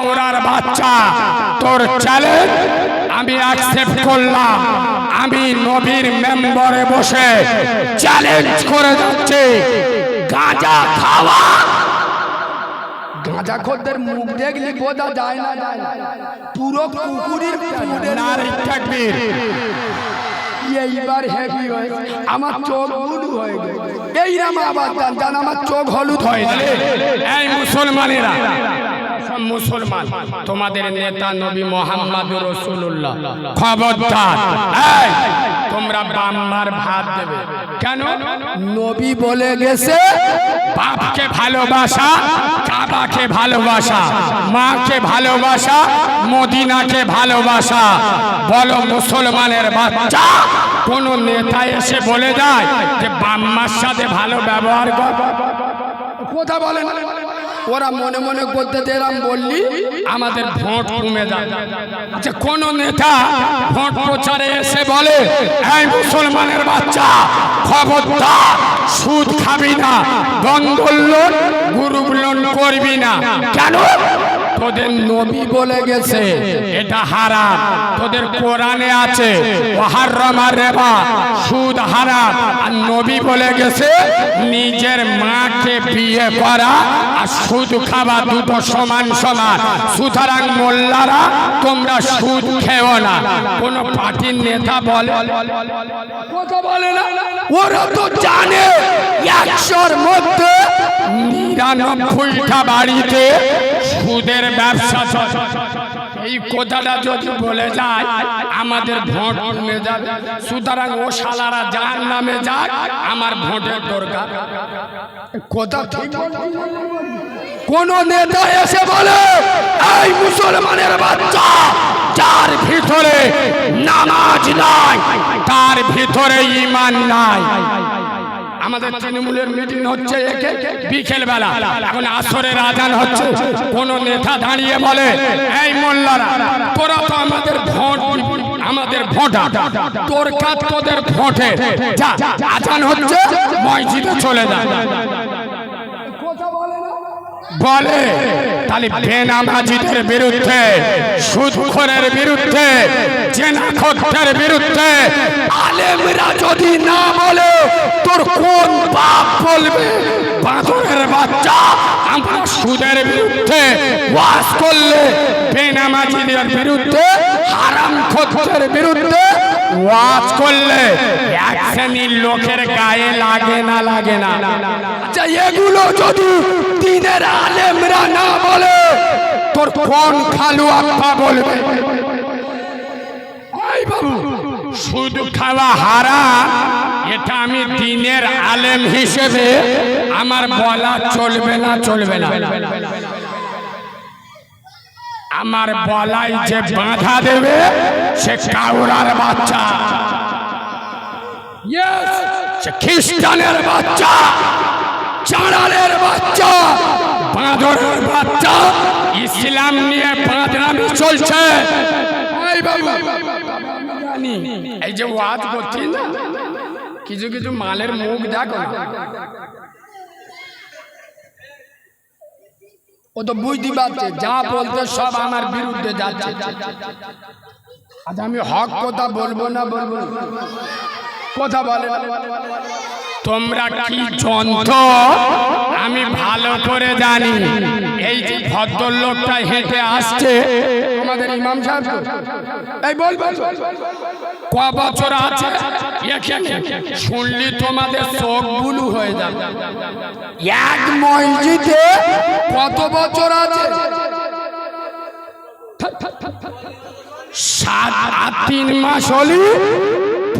কাউরার বাচ্চা তোর চ্যালেঞ্জ আমি অ্যাকসেপ্ট করলাম। আমি নবীর মেম্বারে বসে চ্যালেঞ্জ করে যাচ্ছি। গাঁজা খাওয়া। গাঁজা খোরদের মুখ দেখলে বোঝা যায় না। পুরো কুকুরের পুকুরের নারী থাকবির এইবার হেভি হয়। আমার চোখ বুলু হয়ে গেল। এইরাম আবার জান আমার চোখ হলুদ হয়ে এই মুসলমানেরা মুসলমান তোমাদের নেতা নবী মোহাম্মদ রসুল্লাহ খবরদার। এই, বাম্মার ভাত দেবে। কেন? নবী বলে গেছে বাপকে ভালোবাসা কাবাকে ভালোবাসা মাকে ভালোবাসা মদিনাকে ভালোবাসা। বলো মুসলমানের বাচ্চা কোন নেতা এসে বলে যায় যে বাম্মার সাথে ভালো ব্যবহার কর। কথা বলে না। ওরা মনে মনে করতে এরাম বললি, আমাদের ভোট কমে যায় আচ্ছা কোন নেতা ভোট প্রচারে এসে বলে, এই মুসলমানের বাচ্চা, খবরদার, সুদ খাবি না গন্ডল লোন গুরু লোন করবি না। কেন? তোদের নবী বলে গেছে, এটা হারাম। তোদের কোরআনে আছে ওহাররমা রেবা, সুদ হারাম। আর নবী বলে গেছে, নিজের মাকে বিয়ে করা আর সুদ খাওয়া দুটো সমান সমান। সুতরাং মোল্লারা, তোমরা সুদ খেও না। কোন পার্টির নেতা বলে। কথা বলে না। ওরা তো জানে, একশোর মধ্যে নিরানব্বইটা বাড়িতে সুদের ব্যবসা চলে। এই কথাটা যদি বলে যায়, আমাদের ভোট কমে যাবে। সুতরাং ও শালারা যার নামে যাক, আমার ভোটের দরকার। কথা ঠিক কোন নেতা এসে বলে, এই মুসলমানের বাচ্চা, যার ভিতরে নামাজ নাই, তার ভিতরে ইমান নাই। আমাদের তৃণমূলের মিটিং হচ্ছে একে বিকেল বেলা এখন আসরের আজান হচ্ছে কোন নেতা দাঁড়িয়ে বলে এই মোল্লারা তোরা তো আমাদের ভোট আমাদের ভোটা তোর কাজ তোদের ভোটে। যা আজান হচ্ছে মসজিদে চলে যা। বলে, তাহলে বেনামাজিদের বিরুদ্ধে সুদখোরের বিরুদ্ধে জেনাখোরের বিরুদ্ধে, আলেমরা যদি না বলে, তোর কোন বাপ বলবে? বাঁদরের বাচ্চা আমরা সুদের বিরুদ্ধে ওয়াজ করলে বেনামাজিদের বিরুদ্ধে হারাম খোরের বিরুদ্ধে আচ্ছা তোর শুধু খাওয়া হারা, এটা আমি দিনের আলেম হিসেবে আমার বলা চলবে না চলবে না। আমার বলাই যে বাধা দেবে সে কাউরার বাচ্চা। সে খ্রিস্টানের বাচ্চা চাঁড়ালের বাচ্চা বাঁদরের বাচ্চা ইসলাম নিয়ে বাঁদরামি চলছে। এই এই যে ওয়াজ করছি না কিছু কিছু মালের মুখ দেখো ও তো বুঝতে পারছে যা বলতে সব আমার বিরুদ্ধে যাচ্ছে। আজ আমি হক কথা বলব না বলব। কথা বলে। তোমরা কি যন্ত্র আমি ভালো করে জানি। এই যে ভদ্রলোকটা হেঁটে আসছে, আমাদের ইমাম সাহেব। ক বছর আছে? শুনলি তোমাদের চোখ বুলু হয়ে যাবে। এক মসজিদে কত বছর আছে? সাত তিন মাস হলি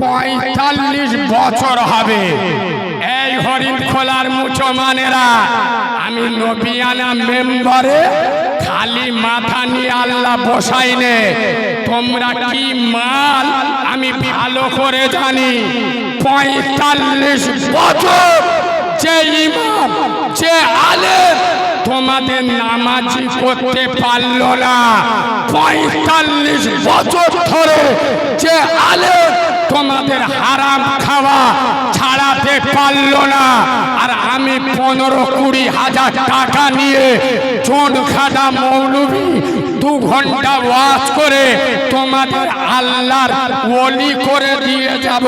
পঁয়তাল্লিশ বছর হবে। এই হরিণ খোলার মুসলমানেরা আমি নবিয়ানা মেম্বারে খালি মাথা নিয়ে আল্লাহ বসাইনে। তোমরা কি মাল আমি ভালো করে জানি? পঁয়তাল্লিশ বছর যে ইমাম, যে আলেম, তোমাদের নামাজি করতে পারল না। পঁয়তাল্লিশ বছর ধরে যে আলেম তোমাদের হারাম খাওয়া ছাড়াতে পারল না। আর আমি পনেরো কুড়ি হাজার টাকা নিয়ে চোট খাটা মৌলবি দু ঘণ্টা ওয়াজ করে তোমাদের আল্লাহর ওলি করে দিয়ে যাব।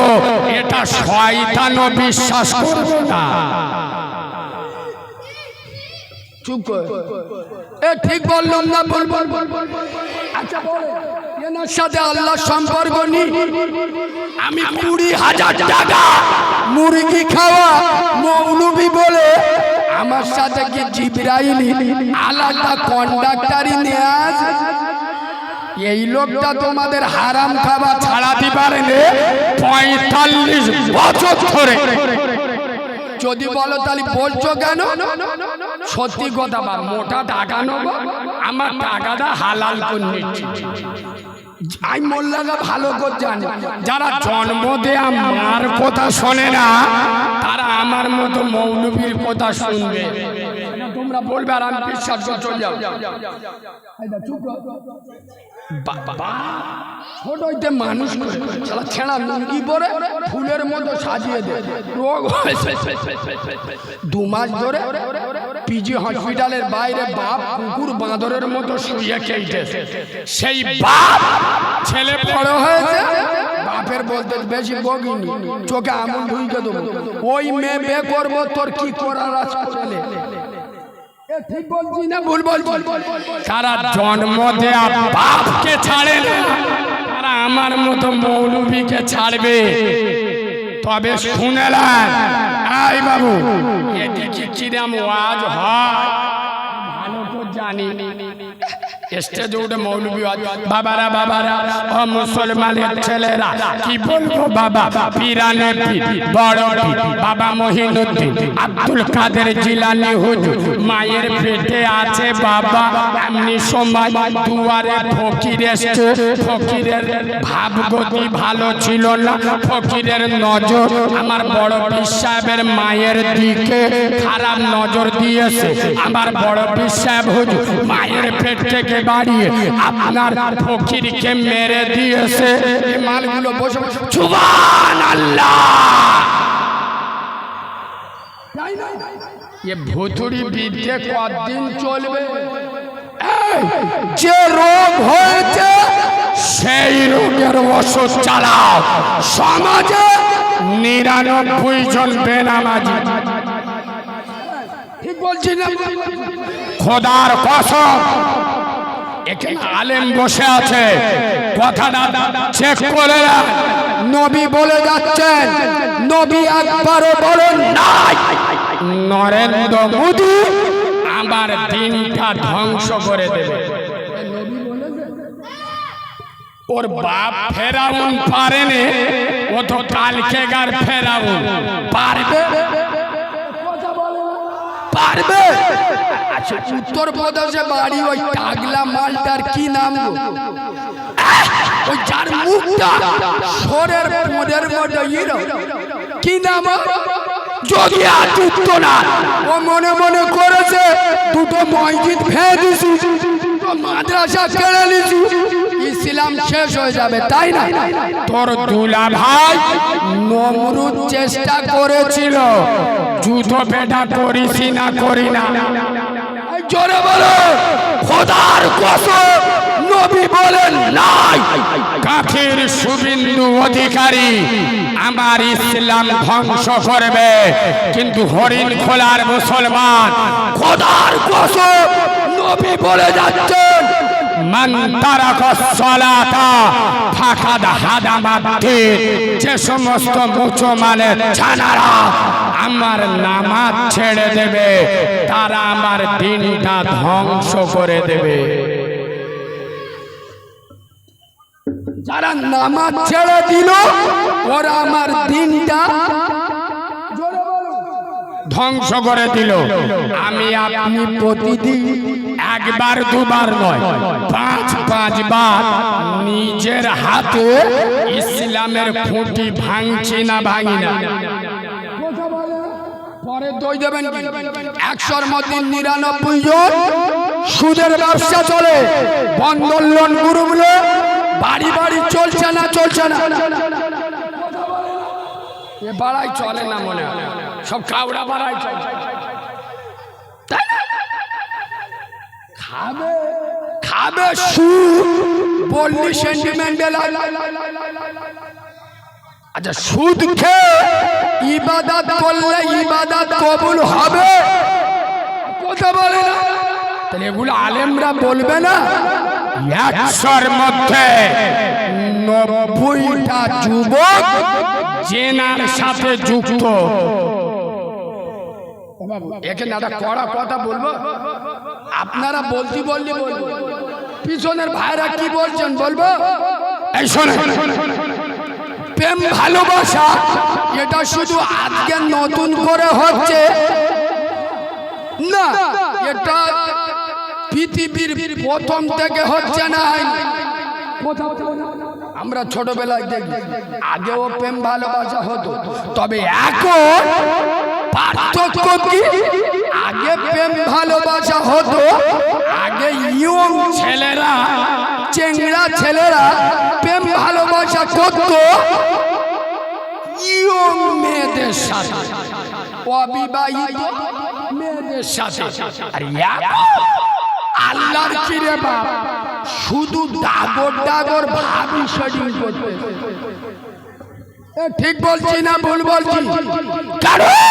এটা শয়তানও বিশ্বাস করবে না। চুপ এ ঠিক বললাম না, বল বল বল আচ্ছা বল। সাথে সম্পর্ক আমি কুড়ি হাজার টাকা আমার সাথে কি জিব্রাইল আলাদা কন্ডাক্টারি নিয়ে আসে। এই লোকটা তোমাদের হারাম খাওয়া ছাড়াতে পারেনি পঁয়তাল্লিশ বছর ধরে। যদি বলো তাহলে বলছো কেন? সত্যি কথা বা মোটা টাকা নেব আমার টাকাটা হালাল করে নিচ্ছি। আমি মোল্লাকে ভালো করে জানি যারা জন্ম দেয়া মার কথা শোনে না তারা আমার মতো মৌলবীর কথা শুনবে তোমরা বলবে আর আমি বিশ্বাস করে চলে যাও ছোট হইতে মানুষ ছেঁড়া লুঙ্গি পরে ফুলের মতো সাজিয়ে দে রোগ দু মাস ধরে পিজি হসপিটালের বাইরে বাপ কুকুর বাঁদরের মতো শুয়ে কেটেছে সেই বাপ ছেলে বড় হয়েছে, বাপের বলতে বেশি বগিনি চোখে আমুল ঢুকে দেবো। ওই মেয়ে বে করব, তোর কি করার আছে এ ঠিক না জন্ম দেয়া বাপকে ছাড়ে না, তারা আমার মতো মৌলবীকে ছাড়বে। তবে শুনেলেন আই বাবু। এদিকে কিরাম ওয়াজ হয়। ভালো করে জানি। উঠে মৌলবী বাবারা বাবারা, ও মুসলমানের ছেলেরা, কি বলব বাবা? পিরানে পীর, বড় বাবা মহিনুদ্দিন, আব্দুল কাদের জিলানি হুজুর, মায়ের পেটে আছে বাবা, এমনি সময় দুয়ারে ফকির এসছে। ফকিরের ভালো ছিল না, ফকিরের নজর আমার বড় পীর সাহেবের মায়ের দিকে খারাপ নজর দিয়েছে। আমার বড় পীর সাহেব হুজুর, মায়ের পেট থেকে বাড়িয়ে আপনার ফকিরকে মেরে দিয়েছে? এই মালগুলো বসে আল্লাহ এ ভুতুড়ি বিদ্যে কদিন চলবে? যে রোগ হয়েছে সেই রোগের ওষুধ চালাও। সমাজে নিরানব্বই জন বেনামাজি। ঠিক বলছি না। খোদার কসম। এখানে আলেম বসে আছে। কথাটা চেক করে। নবী বলে যাচ্ছেন নবী একবারও বলেন নাই। নরেন্দ্র মোদী আমার দিনটা ধ্বংস করে দেবে। ওর বাপ ফেরাউন পারেনি ও তো কালকে গার ফেরাউন। পারবে? পারবে? আচ্ছা উত্তর প্রদেশে বাড়ি ওই টাগলা মালটার কি নাম ওই যার মুখটা সরের মোদের মধ্যে কি নাম? যোগী আদিত্যনাথ ও মনে মনে করেছে দুটো মসজিদ ভেঙে দিছি মাদ্রাসা কেড়ে নিছি। ইসলাম শেষ হয়ে যাবে তাই না? তোর দুলা ভাই নমরুদ চেষ্টা করেছিল। যুদ্ধ বেটা করিস না করি না। জোরে বলো খোদার কসম নবী বলেন নাই কাফির শুভিন্দু অধিকারী আমার ইসলাম ধ্বংস করবে। কিন্তু হরিণ খোলার মুসলমান খোদার কসম নবী বলে যাচ্ছেন মান তারাক সলাতা ফাকাদ হাদামাতে যে সমস্ত মুসলমানের ছানারা আমার নামাজ ছেড়ে দেবে, তারা আমার দিনটা ধ্বংস করে দেবে। যারা নামাজ ছেড়ে দিল, ওরা আমার দিনটা ধ্বংস করে দিল। আমি আপনি প্রতিদিন একবার, দুবার নয়, পাঁচ, পাঁচবার নিজের হাতে ইসলামের খুঁটি ভাঙছি না ভাঙি না। পরে দেবেন একশোর নিরানব্বই সুদের ব্যবসা বাড়ি বাড়ি চলছে না চলছে না। এ চলে না মনে হয়। সব কাউড়া তাই না? খাবে। খাবে সুদ বললি সেন্টিমেন্টাল আচ্ছা সুদ খেয়ে ইবাদত করলে ইবাদত কবুল হবে? কথা বলে না। তাহলে এগুলো আলেমরা বলবে না? একশোর মধ্যে নব্বইটা যুবক জেনার সাথে যুক্ত। এখানে একটা কড়া কথা বলব। আপনারা বলতে বললি বলব। পিছনের ভাইরা কি বলছেন বলব? প্রেম ভালোবাসা, এটা শুধু আজকে নতুন করে হচ্ছে না, এটা পৃথিবীর প্রথম থেকে হচ্ছে না। আমরা ছোটবেলায় দেখি, আগেও প্রেম ভালোবাসা হতো, তবে এখন পার্থক্য কি? আগে প্রেম ভালোবাসা হতো, আগে ইয়ং ছেলেরা, চেংড়া ছেলেরা প্রেম ভালোবাসা করতো। ইয়ং মেয়েদের সাথে, অবিবাহিত মেয়েদের সাথে। আর আল্লাহর কিরে বাপ, শুধু ডাগর ডাগর ভাবি শেডিং করতে। ঠিক বলছি না ভুল বলছি? কারণ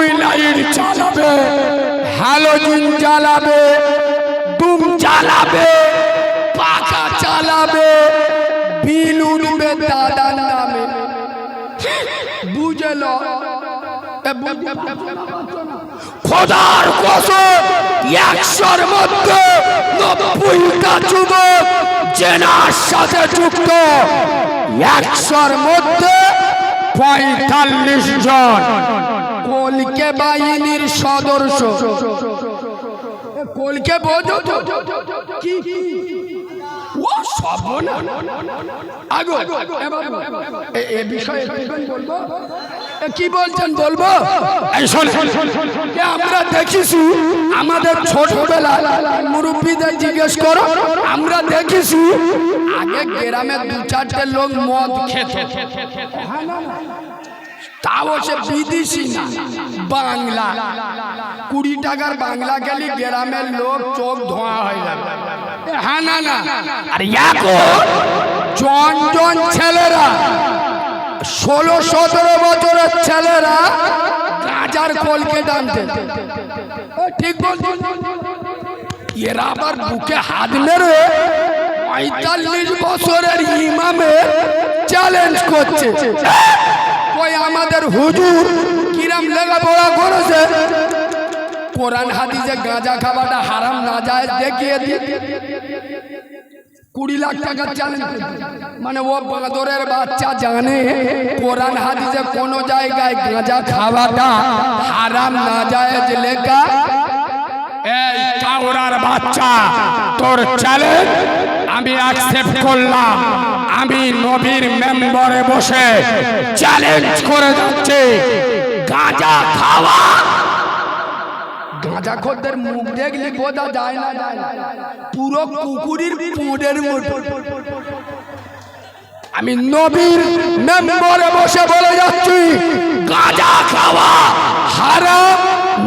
তুই লাইট চালাবে হ্যালোজিন জ্বালাবে ডুম জ্বালাবে, পাখা চালাবে, বিল উঠবে দাদার নামে। বুঝল খোদার কসম, একশোর মধ্যে নব্বইটা যুবক জেনার সাথে যুক্ত, একশোর মধ্যে পঁয়তাল্লিশ জন। কলকে বাহিনীর সদস্য। কলকে কি এ বিষয়ে বলছেন বলব? আমরা দেখিছি, আমাদের ছোটবেলা মুরব্বীদের জিজ্ঞেস করো। আমরা দেখিছি, আগে গ্রামে দু চারটে লোক মদ তাও সে বিদেশি না বাংলা। কুড়ি টাকার বাংলা গেলি গ্রামের লোক চোখ ধোঁয়া হয়ে যাবে। হ্যাঁ না না। আর জন জন ছেলেরা ষোলো সতেরো বছরের ছেলেরা গাজার কলকে টানতে। ঠিক বলছি। এরা আবার বুকে হাত মেরে পঁয়তাল্লিশ বছরের ইমামে চ্যালেঞ্জ করছে। ওই আমাদের হুজুর কিরাম লেখাপড়া করেছে। কোরআন হাদিসে গাঁজা খাওয়াটা হারাম না যায়, দেখিয়ে দিয়ে কুড়ি লাখ টাকা চ্যালেঞ্জ মানে ও বাঁদরের বাচ্চা জানে, কোরআন হাদিসে কোনো জায়গায় গাঁজা খাওয়াটা হারাম না যায় লেখা, এই কাউরার বাচ্চা, তোর চ্যালেঞ্জ আমি অ্যাকসেপ্ট করলাম। আমি নবীর মেম্বারে বসে চ্যালেঞ্জ করে যাচ্ছি। গাঁজা খাওয়া। গাঁজা খোরদের মুখ দেখলে বোঝা যায় না। যায় না। পুরো কুকুরের পুঁডের মতো আমি নবীর মেম্বারে বসে বলে যাচ্ছি গাঁজা খাওয়া হারাম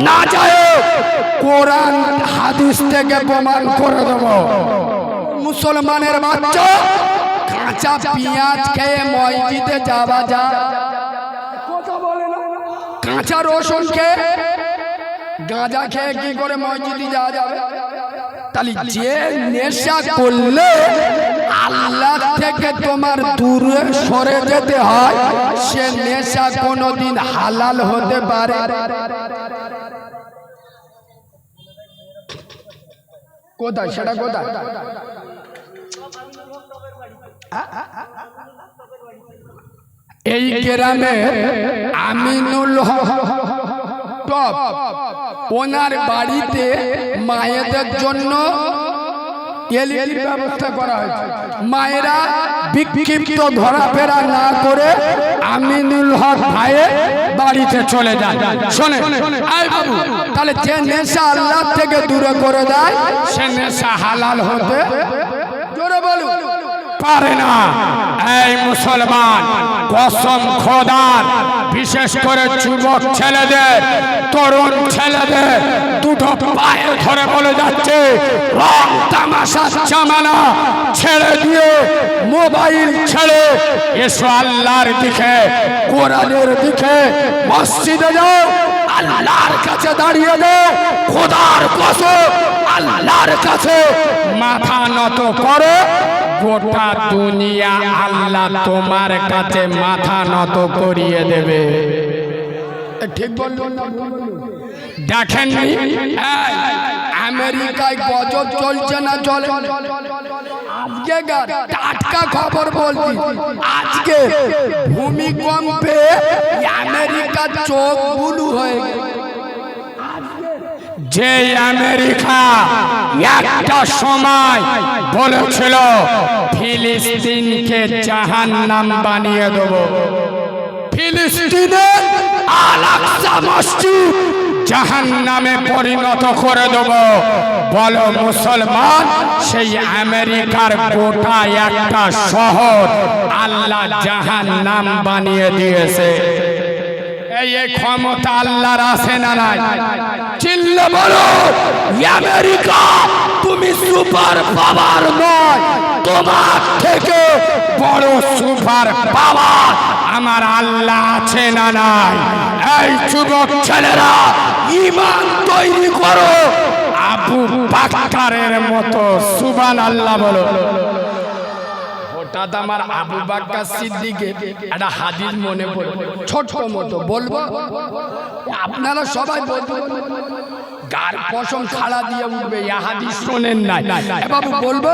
না যায়। কোরআন হাদিস থেকে প্রমাণ করে দেব। মুসলমানের বাচ্চা কাঁচা পেঁয়াজ খেয়ে মসজিদে যাওয়া যা। কাঁচা রসুন খেয়ে গাঁজা খেয়ে কি করে মসজিদে যাওয়া যাবে? তাহলে যে নেশা করলে আল্লাহ থেকে তোমার দূরে সরে যেতে হয় সে নেশা কোনোদিন হালাল হতে পারে। কোথায়? সেটা কোথায়? এই গ্রামে আমিনুল ওনার বাড়িতে মায়েদের জন্য এলইডির ব্যবস্থা করা হয়েছে। মায়েরা বিক্ষিপ্ত ধরাফেরা না করে আমিনুল হক ভাইয়ে বাড়িতে চলে যায়। শোনে তাহলে যে নেশা আল্লাহ থেকে দূরে করে দেয়, সে নেশা হালাল হতে জোরে বলুন। পারে না। এই মুসলমান, কসম খোদার, বিশেষ করে যুবক ছেলেদের, তরুণ ছেলেদের, দুটো পায়ে ধরে বলে যাচ্ছে, রং ছেড়ে দিয়ে মোবাইল ছেড়ে এসো আল্লাহর দিকে, কোরআনের দিকে, মসজিদে যাও, আল্লাহর কাছে দাঁড়িয়ে যাও, খোদার কসম, আল্লাহর কাছে মাথা নত করো গোটা দুনিয়া আল্লাহ তোমার কাছে মাথা নত করিয়ে দেবে। ঠিক বললুন না ভুল বললুন? দেখেননি আমেরিকায় গজব চলছে না চলে? আজকে টাটকা খবর বলছি। আজকে ভূমিকম্পে আমেরিকার চোখ বুলু হয়ে গেছে। যে আমেরিকা একটা সময় বলেছিল, ফিলিস্তিনকে জাহান নাম বানিয়ে দেব। ফিলিস্তিনে আলাক্সা মসজিদ জাহান নামে পরিণত করে দেব। বলো মুসলমান, সেই আমেরিকার গোটা একটা শহর আল্লাহ জাহান নাম বানিয়ে দিয়েছে। এই ক্ষমতা আল্লাহর আছে না নাই? চিল্লে বলো আমেরিকা, তুমি সুপার পাওয়ার নয়। তোমার থেকে বড় সুপার পাওয়ার আমার আল্লাহ আছে না নাই? এই যুবক ছেলেরা, ইমান তৈরি করো। আবু বাক্কারের মতো সুবান আল্লাহ বলো। হঠাৎ আমার আবু বাক্কা সিদ্দিকে একটা হাদিস মনে পড়ে। ছোট্ট মতো বলব, আপনারা সবাই বলতে গার পশম খাড়া দিয়ে উঠবে ইয়া শোনেন নাই। বাবু বলব,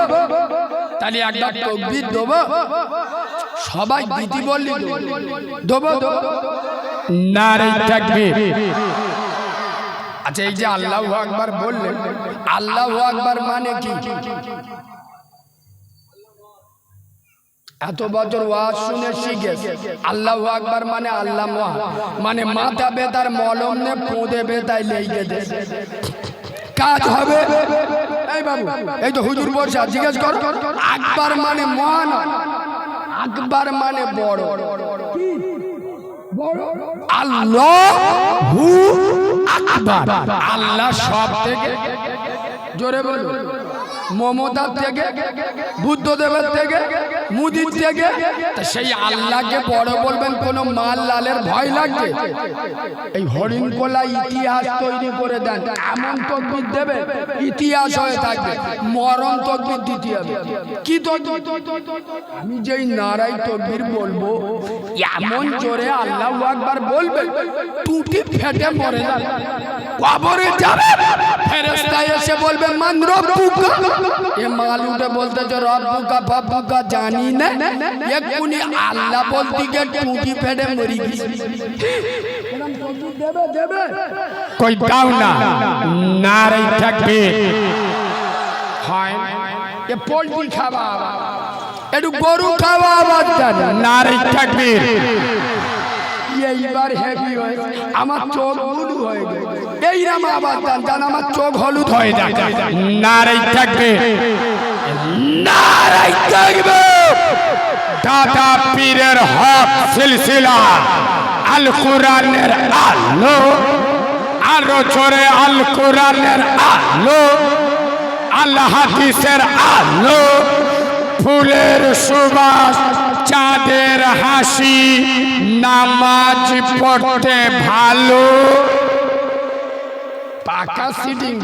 তাহলে একবার তকবির দেবো, সবাই দিদি বললি দেবো দেবো। নারী থাকবে। আচ্ছা এই যে আল্লাহ আকবার বললেন, আল্লাহ আকবার মানে কি? এত বছর ওয়াজ শুনে শিখে আল্লাহ আকবার মানে আল্লাহ মহা মানে মাথা বেতার মলম নে পোঁদে বেতায় লেগে দে কাজ হবে। এই বাবু, এই তো হুজুর বর্ষা জিজ্ঞেস কর। আকবার মানে মহান, আকবার মানে বড়। আল্লাহ হু আকবার। আল্লাহ সব থেকে জোরে বলুন। মমতার থেকে, বুদ্ধদেবের থেকে মুদির থেকে সেই আল্লাহকে বড় বলবেন, কোন মাল লালের ভয় লাগবে এই হরিণ কোলা ইতিহাস তৈরি করে দেন। এমন তকবির দেবে, ইতিহাস হয়ে থাকবে, মরণ তকবির দিতে হবে। কি আমি যেই নারাই তকবির বলব, এমন জোরে আল্লাহ একবার বলবে, টুটি ফেটে মরে যাবে। কবরে যাবে বলবে মান রব্বুকা এ মাল উঠে বলতেছে রব্বুকা বাব্বুকা জানি না। এক্ষুনি আল্লাহ বলতে গিয়ে টুটি ফেটে মরি গেছি। কই দাও না নারী থাকবে। হয় এ পোল্ট্রি খাওয়া। একটু গরু খাওয়া আবার নারী থাকবে। এইবার হেভি আমার চোখ হয়ে গেছে এইরাম আবার জান জান, আমার চোখ হলুদ হয়ে যায় যায় নারী থাকবে। নারী থাকবে। দাদা পীরের হক সিলসিলা, আল কোরআনের আলো, আরও জোরে আল কোরআনের আলো আল্লাহ হাদিসের আলো। ফুলের সুবাস, চাঁদের হাসি, নামাজ পড়তে ভালো। পাকা সিটিং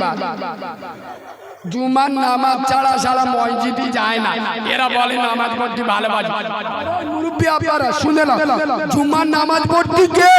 জুমার নামাজ ছাড়া সারা মসজিদই যায় না। এরা বলে, নামাজ পড়তে ভালোবাসে। মুরব্বী আপনারা শুনে জুমার নামাজ পড়তে কে?